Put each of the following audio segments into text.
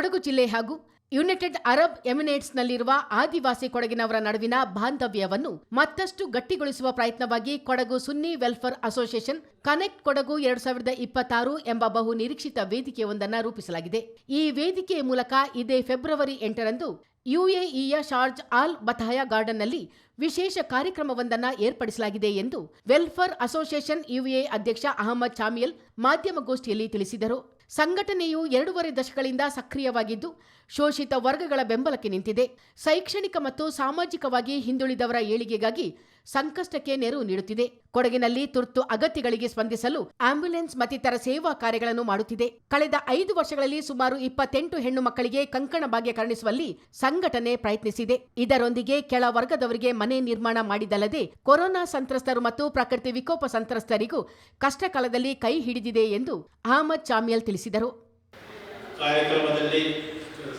ಕೊಡಗು ಜಿಲ್ಲೆ ಹಾಗೂ United Arab ಎಮಿರೇಟ್ಸ್ನಲ್ಲಿರುವ ಆದಿವಾಸಿ ಕೊಡಗಿನವರ ನಡುವಿನ ಬಾಂಧವ್ಯವನ್ನು ಮತ್ತಷ್ಟು ಗಟ್ಟಿಗೊಳಿಸುವ ಪ್ರಯತ್ನವಾಗಿ Kodagu Sunni welfare association, connect Kodagu ಎರಡ್ ಸಾವಿರದ ಇಪ್ಪತ್ತಾರು ಎಂಬ ಬಹು ನಿರೀಕ್ಷಿತ ವೇದಿಕೆಯೊಂದನ್ನು ರೂಪಿಸಲಾಗಿದೆ. ಈ ವೇದಿಕೆಯ ಮೂಲಕ ಇದೇ ಫೆಬ್ರವರಿ ಎಂಟರಂದು ಯುಎಇಯ ಶಾರ್ಜ್ ಆಲ್ ಬಥಾಯ ಗಾರ್ಡನ್ನಲ್ಲಿ ವಿಶೇಷ ಕಾರ್ಯಕ್ರಮವೊಂದನ್ನು ಏರ್ಪಡಿಸಲಾಗಿದೆ ಎಂದು ವೆಲ್ಫೇರ್ ಅಸೋಸಿಯೇಷನ್ ಯುಎ ಅಧ್ಯಕ್ಷ ಅಹಮದ್ ಚಾಮಿಯಲ್ ಮಾಧ್ಯಮಗೋಷ್ಠಿಯಲ್ಲಿ ತಿಳಿಸಿದರು. ಸಂಘಟನೆಯು ಎರಡೂವರೆ ದಶಕಗಳಿಂದ ಸಕ್ರಿಯವಾಗಿದ್ದು ಶೋಷಿತ ವರ್ಗಗಳ ಬೆಂಬಲಕ್ಕೆ ನಿಂತಿದೆ. ಶೈಕ್ಷಣಿಕ ಮತ್ತು ಸಾಮಾಜಿಕವಾಗಿ ಹಿಂದುಳಿದವರ ಏಳಿಗೆಗಾಗಿ ಸಂಕಷ್ಟಕ್ಕೆ ನೆರವು ನೀಡುತ್ತಿದೆ. ಕೊಡಗಿನಲ್ಲಿ ತುರ್ತು ಅಗತ್ಯಗಳಿಗೆ ಸ್ಪಂದಿಸಲು ಆಂಬ್ಯುಲೆನ್ಸ್ ಮತ್ತಿತರ ಸೇವಾ ಕಾರ್ಯಗಳನ್ನು ಮಾಡುತ್ತಿದೆ. ಕಳೆದ ಐದು ವರ್ಷಗಳಲ್ಲಿ ಸುಮಾರು ಇಪ್ಪತ್ತೆಂಟು ಹೆಣ್ಣು ಮಕ್ಕಳಿಗೆ ಕಂಕಣ ಭಾಗ್ಯ ಕರುಣಿಸುವಲ್ಲಿ ಸಂಘಟನೆ ಪ್ರಯತ್ನಿಸಿದೆ. ಇದರೊಂದಿಗೆ ಕೆಳ ವರ್ಗದವರಿಗೆ ಮನೆ ನಿರ್ಮಾಣ ಮಾಡಿದಲ್ಲದೆ ಕೊರೋನಾ ಸಂತ್ರಸ್ತರು ಮತ್ತು ಪ್ರಕೃತಿ ವಿಕೋಪ ಸಂತ್ರಸ್ತರಿಗೂ ಕಷ್ಟಕಾಲದಲ್ಲಿ ಕೈ ಹಿಡಿದಿದೆ ಎಂದು ಅಹಮದ್ ಚಾಮಿಯಲ್ ತಿಳಿಸಿದರು.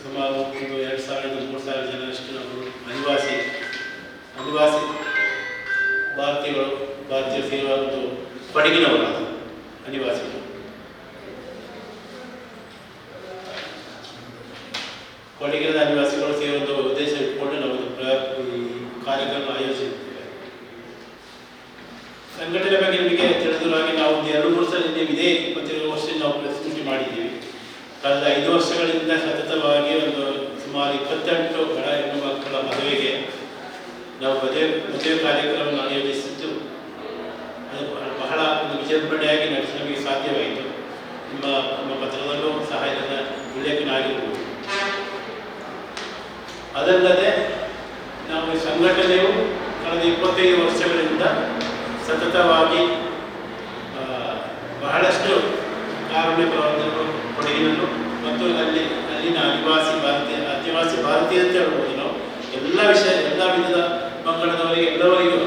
ಸುಮಾರು ಒಂದು ಎರಡು ಸಾವಿರದ ಮೂರು ಸಾವಿರ ಜನರಷ್ಟು ನಾವು ಅನಿವಾಸಿ ಅನಿವಾಸಿ ಭಾರತೀಯಗಳು, ಭಾರತೀಯ ಸೇವಾ ಒಂದು ಪಡಗಿನವರ ಅನಿವಾಸಿಗಳು. ಕೊಡಗಿನ ಅನಿವಾಸಿಗಳು ಸೇರುವ ಒಂದು ಉದ್ದೇಶ ಇಟ್ಕೊಂಡು ನಾವು ಕಾರ್ಯಕ್ರಮ ಆಯೋಜಿಸಿದ್ದೇವೆ ಸಂಘಟನೆ ಬಗ್ಗೆ ನಿಮಗೆ ತಿಳಿದಿರುವ ಹಾಗೆ ನಾವು ಒಂದು ಎರಡು ಮೂರು ಸಲ ಇದೇ ಇಪ್ಪತ್ತೇಳು ವರ್ಷ ನಾವು ಪ್ರಸ್ತುತಿ ಮಾಡಿದ್ದೀವಿ. ಕಳೆದ ಐದು ವರ್ಷಗಳಿಂದ ಸತತವಾಗಿ ಒಂದು ಸುಮಾರು ಇಪ್ಪತ್ತೆಂಟು ಬಡ ಹೆಣ್ಣು ಮಕ್ಕಳ ಮದುವೆ ಮದುವೆ ಕಾರ್ಯಕ್ರಮ ಆಯೋಜಿಸಿದ್ದು. ಅದು ಬಹಳ- ಒಂದು ವಿಜೃಂಭಣೆಯಾಗಿ ನಮಗೆ ಸಾಧ್ಯವಾಯಿತು. ನಿಮ್ಮ ನಮ್ಮ ಪತ್ರದಲ್ಲೂ ಸಹ ಇದನ್ನು ಉಲ್ಲೇಖನ ಅದಲ್ಲದೆ ನಾವು ಸಂಘಟನೆಯು ಕಳೆದ ಇಪ್ಪತ್ತೈದು ವರ್ಷಗಳಿಂದ ಸತತವಾಗಿ ಬಹಳಷ್ಟು ಕಾರುಣ್ಯ ಪ್ರವರ್ತನೆಗಳು ಕೊಡಗಿನಲ್ಲೂ ಮತ್ತು ಅಲ್ಲಿ ಅಲ್ಲಿನ ಆದಿವಾಸಿ ಭಾರತೀಯ ಆದಿವಾಸಿ ಭಾರತೀಯ ಅಂತ ಹೇಳ್ಬೋದು ನಾವು. ಎಲ್ಲ ವಿಷಯ ಎಲ್ಲ ವಿಧದ ಮಕ್ಕಳದವರಿಗೆ ಎಲ್ಲವರಿಗೂ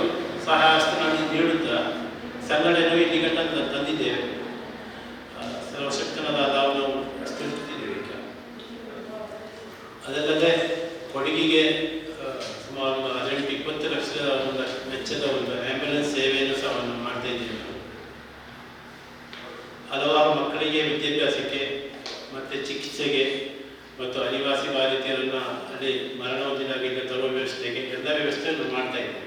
ಸಹಾಯ ಹಸ್ತಗಳನ್ನು ನೀಡುತ್ತಾ ಸಂಘಟನೆಯು ಇಲ್ಲಿ ತಂದಿದ್ದೇವೆ. ಆ, ಸರ್ವಶಕ್ತನಾದ ನಾವು ಅದಲ್ಲದೆ ಕೊಡಗಿಗೆ ಸುಮಾರು ಹದಿನೆಂಟು ಇಪ್ಪತ್ತು ಲಕ್ಷದ ಒಂದು ವೆಚ್ಚದ ಒಂದು ಆಂಬ್ಯುಲೆನ್ಸ್ ಸೇವೆಯನ್ನು ಸಹ ನಾವು ಮಾಡ್ತಾ ಇದ್ದೇವೆ ಹಲವಾರು ಮಕ್ಕಳಿಗೆ ವಿದ್ಯಾಭ್ಯಾಸಕ್ಕೆ ಮತ್ತು ಚಿಕಿತ್ಸೆಗೆ ಮತ್ತು ಅನಿವಾಸಿ ಬಾಧಿತರನ್ನು ಅಲ್ಲಿ ಮರಣ ಹೊಂದಿದಾಗ ಇಲ್ಲಿ ತರುವ ವ್ಯವಸ್ಥೆಗೆ ಎಲ್ಲ ವ್ಯವಸ್ಥೆಯನ್ನು ಮಾಡ್ತಾ ಇದ್ದೇವೆ.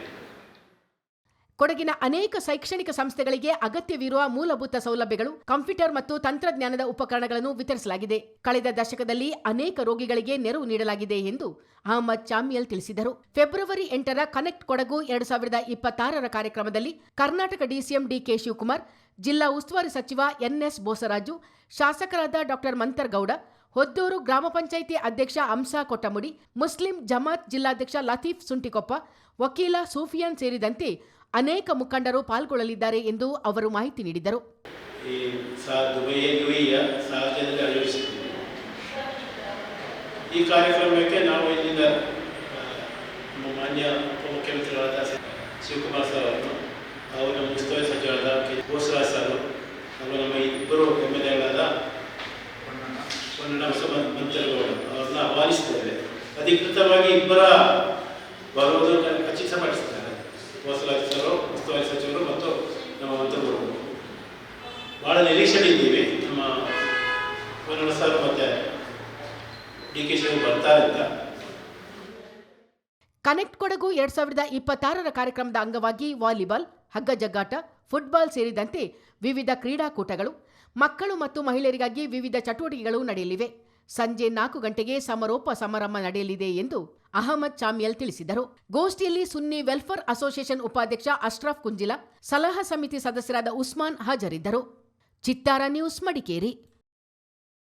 ಕೊಡಗಿನ ಅನೇಕ ಶೈಕ್ಷಣಿಕ ಸಂಸ್ಥೆಗಳಿಗೆ ಅಗತ್ಯವಿರುವ ಮೂಲಭೂತ ಸೌಲಭ್ಯಗಳು, ಕಂಪ್ಯೂಟರ್ ಮತ್ತು ತಂತ್ರಜ್ಞಾನದ ಉಪಕರಣಗಳನ್ನು ವಿತರಿಸಲಾಗಿದೆ. ಕಳೆದ ದಶಕದಲ್ಲಿ ಅನೇಕ ರೋಗಿಗಳಿಗೆ ನೆರವು ನೀಡಲಾಗಿದೆ ಎಂದು ಅಹಮದ್ ಚಾಮಿಯಲ್ ತಿಳಿಸಿದರು. ಫೆಬ್ರವರಿ ಎಂಟರ ಕನೆಕ್ಟ್ ಕೊಡಗು ಎರಡು ಸಾವಿರದ ಇಪ್ಪತ್ತಾರರ ಕಾರ್ಯಕ್ರಮದಲ್ಲಿ ಕರ್ನಾಟಕ ಡಿಸಿಎಂ ಡಿಕೆ ಶಿವಕುಮಾರ್, ಜಿಲ್ಲಾ ಉಸ್ತುವಾರಿ ಸಚಿವ ಎನ್ಎಸ್ ಬೋಸರಾಜು, ಶಾಸಕರಾದ ಡಾಕ್ಟರ್ ಮಂತರ್ಗೌಡ ಹೊದ್ದೂರು ಗ್ರಾಮ ಪಂಚಾಯಿತಿ ಅಧ್ಯಕ್ಷ ಅಂಸಾ ಕೊಟ್ಟಮುಡಿ, ಮುಸ್ಲಿಂ ಜಮಾತ್ ಜಿಲ್ಲಾಧ್ಯಕ್ಷ ಲತೀಫ್ ಸುಂಟಿಕೊಪ್ಪ, ವಕೀಲ ಸೂಫಿಯಾನ್ ಸೇರಿದಂತೆ ಅನೇಕ ಮುಖಂಡರು ಪಾಲ್ಗೊಳ್ಳಲಿದ್ದಾರೆ ಎಂದು ಅವರು ಮಾಹಿತಿ ನೀಡಿದರು. ಈ ಕಾರ್ಯಕ್ರಮಕ್ಕೆ ನಾವು ಇಲ್ಲಿಂದ ನಮ್ಮ ಮಾನ್ಯ ಉಪಮುಖ್ಯಮಂತ್ರಿಗಳಾದ ಶಿವಕುಮಾರ್ ಸರ್ ಅವರು ಅವರ ಉಸ್ತುವಾರಿ ಸಚಿವರಾದ ಕೆ ಬೋಸರಾಜ್ ಸರ್ ಅವರು ನಮ್ಮ ಅಧಿಕೃತವಾಗಿ ಇಬ್ಬರ ಬರುವುದನ್ನು ಖಚಿತಪಡಿಸಿದ್ದಾರೆ ವಸೂಲಾತಿ ಸಚಿವರು ಉಸ್ತುವಾರಿ ಸಚಿವರು ಮತ್ತು ನಮ್ಮ ಮಂತ್ರಿಗಳು. ಭಾಳ ನಿರೀಕ್ಷಣೆ ಇದ್ದೀವಿ ನಮ್ಮ ಕನ್ನಡ ಸರ್ ಮತ್ತೆ ಡಿ ಕೆ ಶಿವರು ಬರ್ತಾರೆ ಅಂತ ಕನೆಕ್ಟ್ ಕೊಡಗು ಎರಡ್ ಸಾವಿರದ ಇಪ್ಪತ್ತಾರರ ಕಾರ್ಯಕ್ರಮದ ಅಂಗವಾಗಿ ವಾಲಿಬಾಲ್ ಹಗ್ಗ ಜಗ್ಗಾಟ ಫುಟ್ಬಾಲ್ ಸೇರಿದಂತೆ ವಿವಿಧ ಕ್ರೀಡಾಕೂಟಗಳು, ಮಕ್ಕಳು ಮತ್ತು ಮಹಿಳೆಯರಿಗಾಗಿ ವಿವಿಧ ಚಟುವಟಿಕೆಗಳು ನಡೆಯಲಿವೆ. ಸಂಜೆ ನಾಲ್ಕು ಗಂಟೆಗೆ ಸಮಾರೋಪ ಸಮಾರಂಭ ನಡೆಯಲಿದೆ ಎಂದು ಅಹಮದ್ ಚಾಮಿಯಲ್ ತಿಳಿಸಿದರು. ಗೋಷ್ಠಿಯಲ್ಲಿ ಸುನ್ನಿ ವೆಲ್ಫೇರ್ ಅಸೋಸಿಯೇಷನ್ ಉಪಾಧ್ಯಕ್ಷ ಅಶ್ರಫ್ ಕುಂಜಿಲಾ, ಸಲಹಾ ಸಮಿತಿ ಸದಸ್ಯರಾದ ಉಸ್ಮಾನ್ ಹಾಜರಿದ್ದರು. ಚಿತ್ತಾರ ನ್ಯೂಸ್ ಮಡಿಕೇರಿ.